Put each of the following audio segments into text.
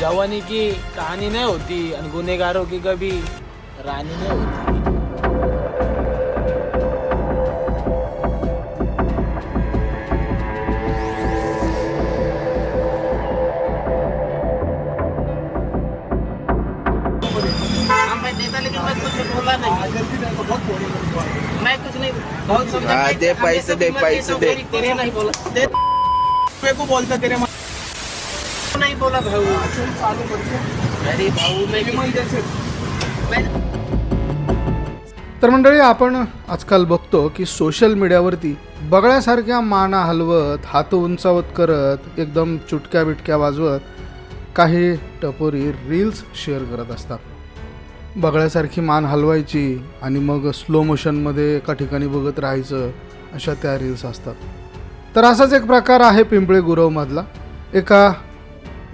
जवानी की कहानी नहीं होती और गुनेगारों की कभी रानी नहीं होती। मैं देता लेकिन मैं कुछ बोला नहीं। मैं कुछ नहीं बहुत समझा। हाँ, दे पैसे, दे पैसे, दे। तेरे नहीं बोला। दे। मेरे को बोलता तेरे बोला भाऊ. अरे तर मंडळी आपण आजकाल बघतो की सोशल मीडियावरती बगळ्यासारख्या माना हलवत हात उंचावत करत एकदम चुटक्या बिटक्या वाजवत काही टपोरी रील्स शेअर करत असतात. बगळ्यासारखी मान हलवायची आणि मग स्लो मोशनमध्ये एका ठिकाणी बघत राहायचं अशा त्या रील्स असतात. तर असाच एक प्रकार आहे पिंपळे गुरवमधला एका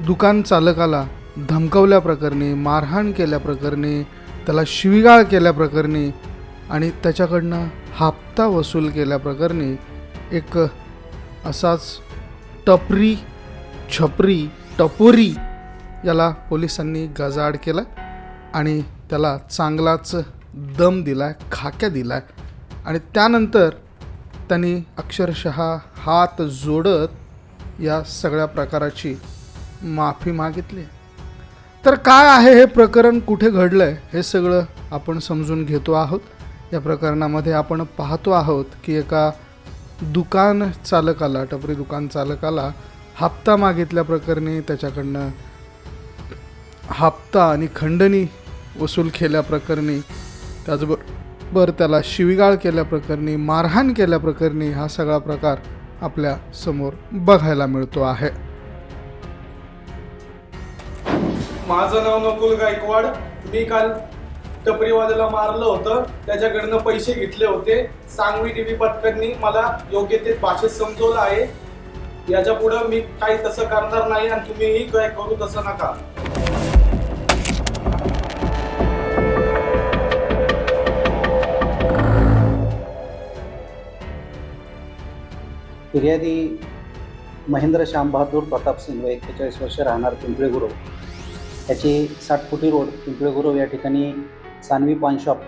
दुकान चालकाला धमकवल्याप्रकरणी मारहाण केल्याप्रकरणी त्याला शिवीगाळ केल्याप्रकरणी आणि त्याच्याकडनं हप्ता वसूल केल्याप्रकरणी एक असाच टपरी छपरी टपोरी याला पोलिसांनी गजाआड केला आणि त्याला चांगलाच दम दिला खाक्या दिला आणि त्यानंतर त्यांनी अक्षरशः हात जोडत या सगळ्या प्रकाराची माफी मागितली. तर काय आहे हे प्रकरण? कुठे घडलं आहे हे सगळं आपण समजून घेतो आहोत. या प्रकरणामध्ये आपण पाहतो आहोत की एका दुकान चालकाला टपरी दुकान चालकाला हप्ता मागितल्या प्रकरणी त्याच्याकडनं हप्ता आणि खंडणी वसूल केल्याप्रकरणी त्याचबरोबर त्याला शिवीगाळ केल्याप्रकरणी मारहाण केल्याप्रकरणी हा सगळा प्रकार आपल्यासमोर बघायला मिळतो आहे. माझं नाव नकुल गायकवाड. मी काल टपरीवाल्याला मारलं होतं. त्याच्याकडनं पैसे घेतले होते. सांगवी टीव्ही पथकांनी मला योग्य ते भाषेत समजवलं आहे. याच्या पुढं मी काही तसं करणार नाही आणि तुम्हीही काय करू तसं नका. फिर्यादी महेंद्र श्याम बहादूर प्रताप सिंग एक्केचाळीस वर्ष राहणार पिंपळे गुरव त्याचे साठफुटी रोड पिंपळे गुरव या ठिकाणी सानवी पान शॉप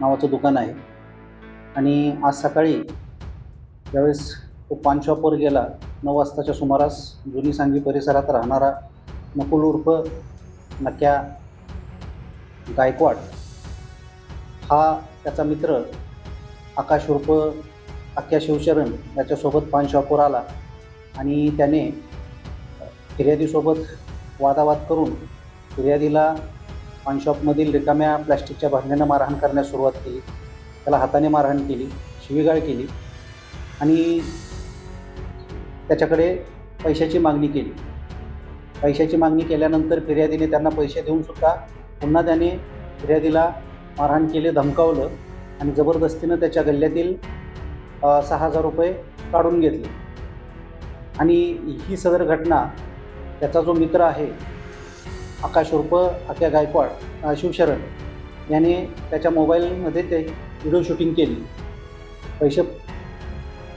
नावाचं दुकान आहे. आणि आज सकाळी ज्यावेळेस तो पान शॉपवर गेला नऊ वाजताच्या सुमारास जुनी सांगवी परिसरात राहणारा नकुल उर्फ नक्या गायकवाड हा त्याचा मित्र आकाश उर्फ अख्ख्या शिवचरण याच्यासोबत पान शॉपवर आला. आणि त्याने फिर्यादीसोबत वादावाद करून फिर्यादीला पानशॉपमधील रिकाम्या प्लॅस्टिकच्या भरण्यानं मारहाण करण्यास सुरुवात केली. त्याला हाताने मारहाण केली शिवीगाळ केली आणि त्याच्याकडे पैशाची मागणी केली. पैशाची मागणी केल्यानंतर फिर्यादीने त्यांना पैसे देऊनसुद्धा पुन्हा त्याने फिर्यादीला मारहाण केले धमकावलं आणि जबरदस्तीनं त्याच्या गल्ल्यातील सहा हजार रुपये काढून घेतले. आणि ही सदर घटना त्याचा जो मित्र आहे आकाश उर्फ आक्या गायकवाड शिवशरण याने त्याच्या मोबाईलमध्ये ते व्हिडिओ शूटिंग केली. पैसे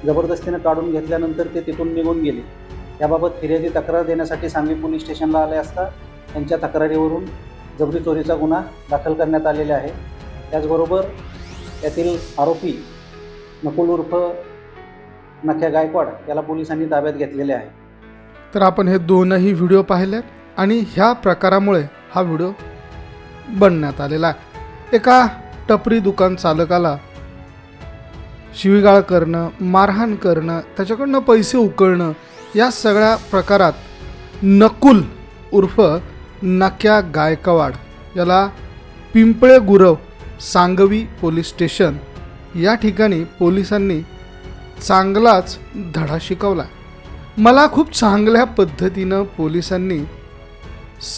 जबरदस्तीनं काढून घेतल्यानंतर ते तिथून निघून गेले. याबाबत फिर्यादी तक्रार देण्यासाठी सांगवी पोलीस स्टेशनला आले असता त्यांच्या तक्रारीवरून जबरी चोरीचा गुन्हा दाखल करण्यात आलेला आहे. त्याचबरोबर यातील आरोपी नकुल उर्फ नख्या गायकवाड याला पोलिसांनी ताब्यात घेतलेले आहे. तर आपण हे दोनही व्हिडिओ पाहिलेत आणि ह्या प्रकारामुळे हा व्हिडिओ बनण्यात आलेला आहे. एका टपरी दुकान चालकाला शिवीगाळ करणं मारहाण करणं त्याच्याकडनं पैसे उकळणं या सगळ्या प्रकारात नकुल उर्फ नक्या गायकवाड याला पिंपळे गुरव सांगवी पोलीस स्टेशन या ठिकाणी पोलिसांनी चांगलाच धडा शिकवला. मला खूप चांगल्या पद्धतीनं पोलिसांनी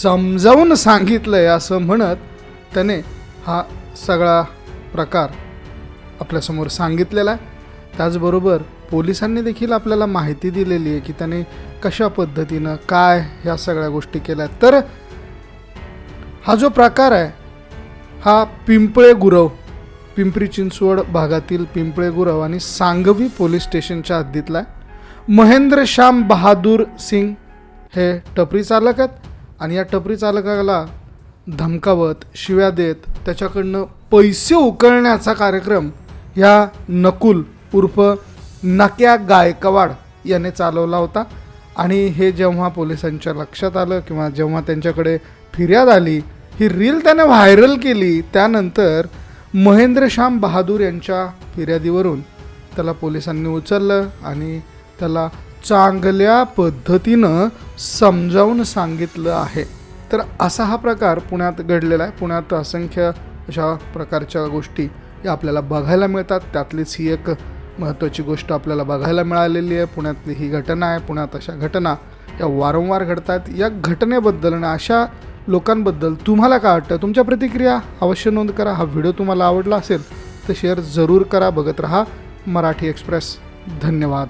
समजावून सांगितलं आहे असं म्हणत त्याने हा सगळा प्रकार आपल्यासमोर सांगितलेला आहे. त्याचबरोबर पोलिसांनी देखील आपल्याला माहिती दिलेली आहे की त्याने कशा पद्धतीनं काय ह्या सगळ्या गोष्टी केल्या. तर हा जो प्रकार आहे हा पिंपळे गुरव पिंपरी चिंचवड भागातील पिंपळे गुरव आणि सांगवी पोलीस स्टेशनच्या हद्दीतला आहे. महेंद्र श्याम बहादूर सिंग हे टपरी चालक आहेत आणि या टपरी चालकाला धमकावत शिव्या देत त्याच्याकडनं पैसे उकळण्याचा कार्यक्रम ह्या नकुल उर्फ नक्या गायकवाड याने चालवला होता. आणि हे जेव्हा पोलिसांच्या लक्षात आलं किंवा जेव्हा त्यांच्याकडे फिर्याद आली ही रील त्याने व्हायरल केली त्यानंतर महेंद्रश्याम बहादूर यांच्या फिर्यादीवरून त्याला पोलिसांनी उचललं आणि त्याला चांगल्या पद्धतीनं समजावून सांगितलं आहे. तर असा हा प्रकार पुण्यात घडलेला आहे. पुण्यात असंख्य अशा प्रकारच्या गोष्टी या आपल्याला बघायला मिळतात. त्यातलीच ही एक महत्त्वाची गोष्ट आपल्याला बघायला मिळालेली आहे. पुण्यातली ही घटना आहे. पुण्यात अशा घटना या वारंवार घडत आहेत या घटनेबद्दल आणि अशा लोकांबद्दल तुम्हाला काय वाटतं? तुमच्या प्रतिक्रिया अवश्य नोंद करा. हा व्हिडिओ तुम्हाला आवडला असेल तर शेअर जरूर करा. बघत राहा मराठी एक्सप्रेस. धन्यवाद.